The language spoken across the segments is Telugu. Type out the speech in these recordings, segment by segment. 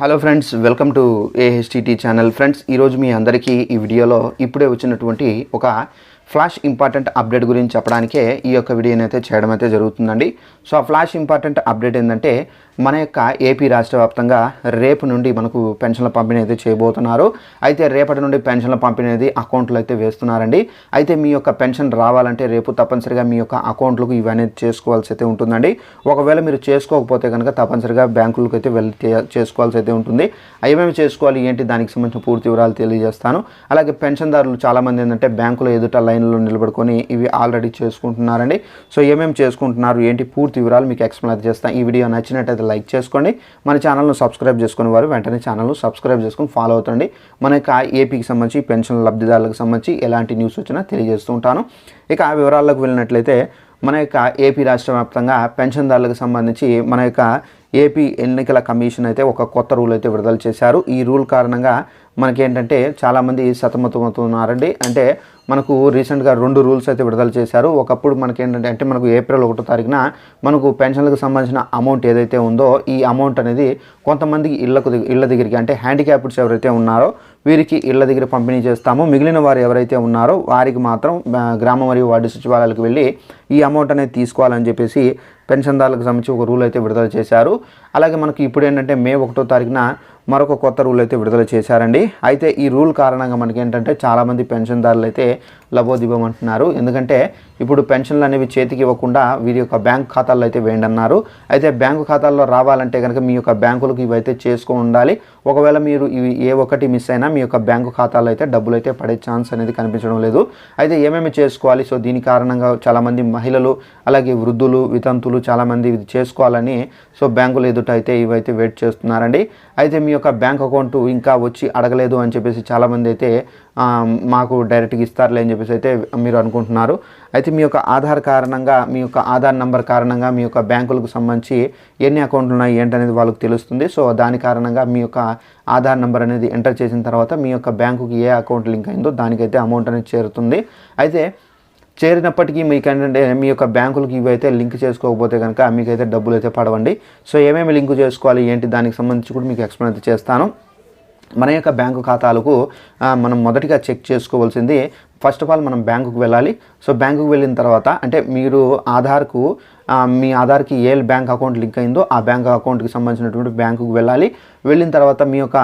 Hello friends welcome to AHTT channel friends ఈరోజు మీ అందరికీ ఈ వీడియోలో ఇప్పుడే వచ్చినటువంటి ఒక ఫ్లాష్ ఇంపార్టెంట్ అప్డేట్ గురించి చెప్పడానికే ఈ యొక్క వీడియోని అయితే చేయడం అయితే జరుగుతుందండి. సో ఆ ఫ్లాష్ ఇంపార్టెంట్ అప్డేట్ ఏంటంటే మన యొక్క ఏపీ రాష్ట్ర వ్యాప్తంగా రేపు నుండి మనకు పెన్షన్ల పంపిణీ అయితే చేయబోతున్నారు. అయితే రేపటి నుండి పెన్షన్ల పంపిణీ అనేది అకౌంట్లో అయితే వేస్తున్నారండి. అయితే మీ యొక్క పెన్షన్ రావాలంటే రేపు తప్పనిసరిగా మీ యొక్క అకౌంట్లకు ఇవన్నీ చేసుకోవాల్సి అయితే ఉంటుందండి. ఒకవేళ మీరు చేసుకోకపోతే కనుక తప్పనిసరిగా బ్యాంకులకు అయితే వెళ్ళి చేసుకోవాల్సి అయితే ఉంటుంది. ఏమేమి చేసుకోవాలి ఏంటి దానికి సంబంధించిన పూర్తి వివరాలు తెలియజేస్తాను. అలాగే పెన్షన్దారులు చాలామంది ఏంటంటే బ్యాంకులో ఎదుట లైన్లో నిలబడుకొని ఇవి ఆల్రెడీ చేసుకుంటున్నారండి. సో ఏమేమి చేసుకుంటున్నారు ఏంటి పూర్తి వివరాలు మీకు ఎక్స్ప్లెయిన్ చేస్తాను ఈ వీడియో నచ్చినట్టయితే లైక్ చేసుకోండి. మన ఛానల్ను సబ్స్క్రైబ్ చేసుకునే వారు వెంటనే ఛానల్ను సబ్స్క్రైబ్ చేసుకుని ఫాలో అవుతండి మన యొక్క ఏపీకి సంబంధించి పెన్షన్ లబ్ధిదారులకు సంబంధించి ఎలాంటి న్యూస్ వచ్చినా తెలియజేస్తూ ఉంటాను. ఇక ఆ వివరాల్లోకి వెళ్ళినట్లయితే మన యొక్క ఏపీ రాష్ట్ర వ్యాప్తంగా పెన్షన్దారులకు సంబంధించి మన యొక్క ఏపీ ఎన్నికల కమిషన్ అయితే ఒక కొత్త రూల్ అయితే విడుదల చేశారు. ఈ రూల్ కారణంగా మనకేంటంటే చాలామంది సతమతమవుతున్నారండి. అంటే మనకు రీసెంట్గా రెండు రూల్స్ అయితే విడుదల చేశారు. ఒకప్పుడు మనకేంటంటే అంటే మనకు ఏప్రిల్ ఒకటో తారీఖున మనకు పెన్షన్లకు సంబంధించిన అమౌంట్ ఏదైతే ఉందో ఈ అమౌంట్ అనేది కొంతమందికి ఇళ్ళకు ఇళ్ళ ఇళ్ళ దగ్గరికి అంటే హ్యాండిక్యాప్డ్స్ ఎవరైతే ఉన్నారో వీరికి ఇళ్ళ దగ్గర పంపిణీ చేస్తాము. మిగిలిన వారు ఎవరైతే ఉన్నారో వారికి మాత్రం గ్రామ మరియు వార్డు సచివాలయాలకు వెళ్ళి ఈ అమౌంట్ అనేది తీసుకోవాలని చెప్పేసి పెన్షన్దారులకు సంబంధించి ఒక రూల్ అయితే విడుదల చేశారు. అలాగే మనకి ఇప్పుడు ఏంటంటే మే ఒకటో తారీఖున మరొక కొత్త రూల్ అయితే విడుదల చేశారండి. అయితే ఈ రూల్ కారణంగా మనకి ఏంటంటే చాలామంది పెన్షన్దారులు అయితే లబోదిబమంటున్నారు ఎందుకంటే ఇప్పుడు పెన్షన్లు అనేవి చేతికి ఇవ్వకుండా వీరి యొక్క బ్యాంక్ ఖాతాల్లో అయితే వేయండి అన్నారు. అయితే బ్యాంకు ఖాతాల్లో రావాలంటే కనుక మీ యొక్క బ్యాంకులకు ఇవైతే చేసుకుని ఉండాలి. ఒకవేళ మీరు ఇవి ఏ ఒక్కటి మిస్ అయినా మీ యొక్క బ్యాంకు ఖాతాలో అయితే డబ్బులు అయితే పడే ఛాన్స్ అనేది కనిపించడం లేదు. అయితే ఏమేమి చేసుకోవాలి? సో దీని కారణంగా చాలామంది మహిళలు అలాగే వృద్ధులు వితంతులు చాలామంది ఇది చేసుకోవాలని సో బ్యాంకులు ఎదుట అయితే ఇవైతే వెయిట్ చేస్తున్నారండి. అయితే మీ యొక్క బ్యాంక్ అకౌంట్ ఇంకా వచ్చి అడగలేదు అని చెప్పేసి చాలామంది అయితే మాకు డైరెక్ట్గా ఇస్తారులే అని చెప్పేసి అయితే మీరు అనుకుంటున్నారు. అయితే మీ యొక్క ఆధార్ కారణంగా మీ యొక్క ఆధార్ నంబర్ కారణంగా మీ యొక్క బ్యాంకులకు సంబంధించి ఎన్ని అకౌంట్లు ఉన్నాయి ఏంటనేది వాళ్ళకి తెలుస్తుంది. సో దాని కారణంగా మీ యొక్క ఆధార్ నెంబర్ అనేది ఎంటర్ చేసిన తర్వాత మీ యొక్క బ్యాంకుకి ఏ అకౌంట్ లింక్ అయిందో దానికైతే అమౌంట్ అనేది చేరుతుంది. అయితే చేరినప్పటికీ మీకు ఏంటంటే మీ యొక్క బ్యాంకులకు ఇవైతే లింక్ చేసుకోకపోతే కనుక మీకైతే డబ్బులు అయితే పడవండి. సో ఏమేమి లింక్ చేసుకోవాలి ఏంటి దానికి సంబంధించి కూడా మీకు ఎక్స్ప్లెయిన్ అయితే చేస్తాను. మన యొక్క బ్యాంకు ఖాతాలకు మనం మొదటిగా చెక్ చేసుకోవాల్సింది ఫస్ట్ ఆఫ్ ఆల్ మనం బ్యాంకుకు వెళ్ళాలి. సో బ్యాంకుకు వెళ్ళిన తర్వాత అంటే మీరు ఆధార్కు మీ ఆధార్కి ఏ బ్యాంక్ అకౌంట్ లింక్ అయిందో ఆ బ్యాంక్ అకౌంట్కి సంబంధించినటువంటి బ్యాంకుకు వెళ్ళాలి. వెళ్ళిన తర్వాత మీ యొక్క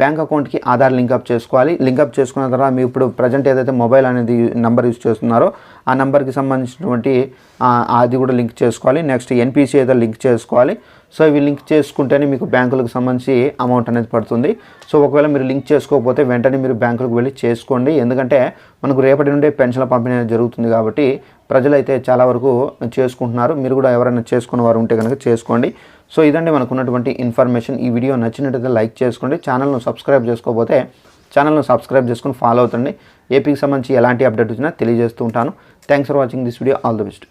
బ్యాంక్ అకౌంట్కి ఆధార్ లింకప్ చేసుకోవాలి. లింకప్ చేసుకున్న తర్వాత మీరు ఇప్పుడు ప్రజెంట్ ఏదైతే మొబైల్ అనేది నెంబర్ యూజ్ చేస్తున్నారో ఆ నెంబర్కి సంబంధించినటువంటి అది కూడా లింక్ చేసుకోవాలి. నెక్స్ట్ ఎన్పిసి ఏదో లింక్ చేసుకోవాలి. సో ఇవి లింక్ చేసుకుంటేనే మీకు బ్యాంకులకు సంబంధించి అమౌంట్ అనేది పడుతుంది. సో ఒకవేళ మీరు లింక్ చేసుకోకపోతే వెంటనే మీరు బ్యాంకులకు వెళ్ళి చేసుకోండి. ఎందుకంటే మనకు రేపటి నుండే పెన్షన్ల పంపిణీ అనేది జరుగుతుంది కాబట్టి ప్రజలైతే చాలా వరకు చేసుకుంటున్నారు. మీరు కూడా ఎవరైనా చేసుకున్న వారు ఉంటే కనుక చేసుకోండి. సో ఇదండి మనకు ఉన్నటువంటి ఇన్ఫర్మేషన్ ఈ వీడియో నచ్చినట్టయితే లైక్ చేసుకోండి. ఛానల్ను సబ్స్క్రైబ్ చేసుకోకపోతే ఛానల్ను సబ్స్క్రైబ్ చేసుకుని ఫాలో అవుతండి ఏపీకి సంబంధించి ఎలాంటి అప్డేట్ వచ్చినా తెలియజేస్తూ ఉంటాను. Thanks for watching this video all the best